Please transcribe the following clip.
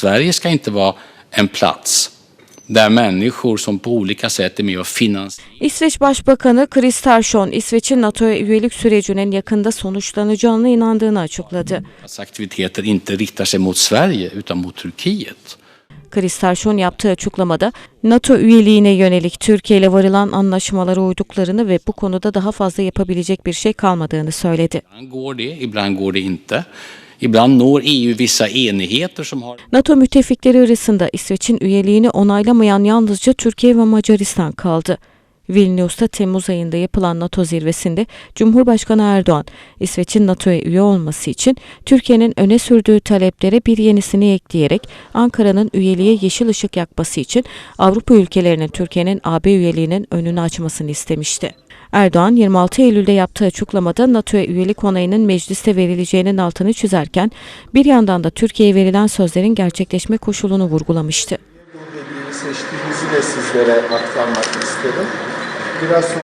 Sverige ska inte vara en plats där människor som på olika sätt är med och finansierar İsveç Başbakanı Kristersson, İsveç'in NATO'ya üyelik sürecinin yakında sonuçlanacağına inandığını açıkladı. aktiviteter inte riktar sig mot Sverige utan mot Turkiet. Kristersson yaptığı açıklamada NATO üyeliğine yönelik Türkiye ile varılan anlaşmalara uyduklarını ve bu konuda daha fazla yapabilecek bir şey kalmadığını söyledi. Ibland går det, ibland går det inte. Ibland når EU vissa enigheter som har NATO müttefikleri arasında İsveç'in üyeliğini onaylamayan yalnızca Türkiye ve Macaristan kaldı. Vilnius'ta Temmuz ayında yapılan NATO zirvesinde Cumhurbaşkanı Erdoğan, İsveç'in NATO'ya üye olması için Türkiye'nin öne sürdüğü taleplere bir yenisini ekleyerek Ankara'nın üyeliğe yeşil ışık yakması için Avrupa ülkelerinin Türkiye'nin AB üyeliğinin önünü açmasını istemişti. Erdoğan 26 Eylül'de yaptığı açıklamada NATO'ya üyelik onayının mecliste verileceğinin altını çizerken bir yandan da Türkiye'ye verilen sözlerin gerçekleşme koşulunu vurgulamıştı. Seçtiğimizi de sizlere aktarmak isterim. Biraz sonra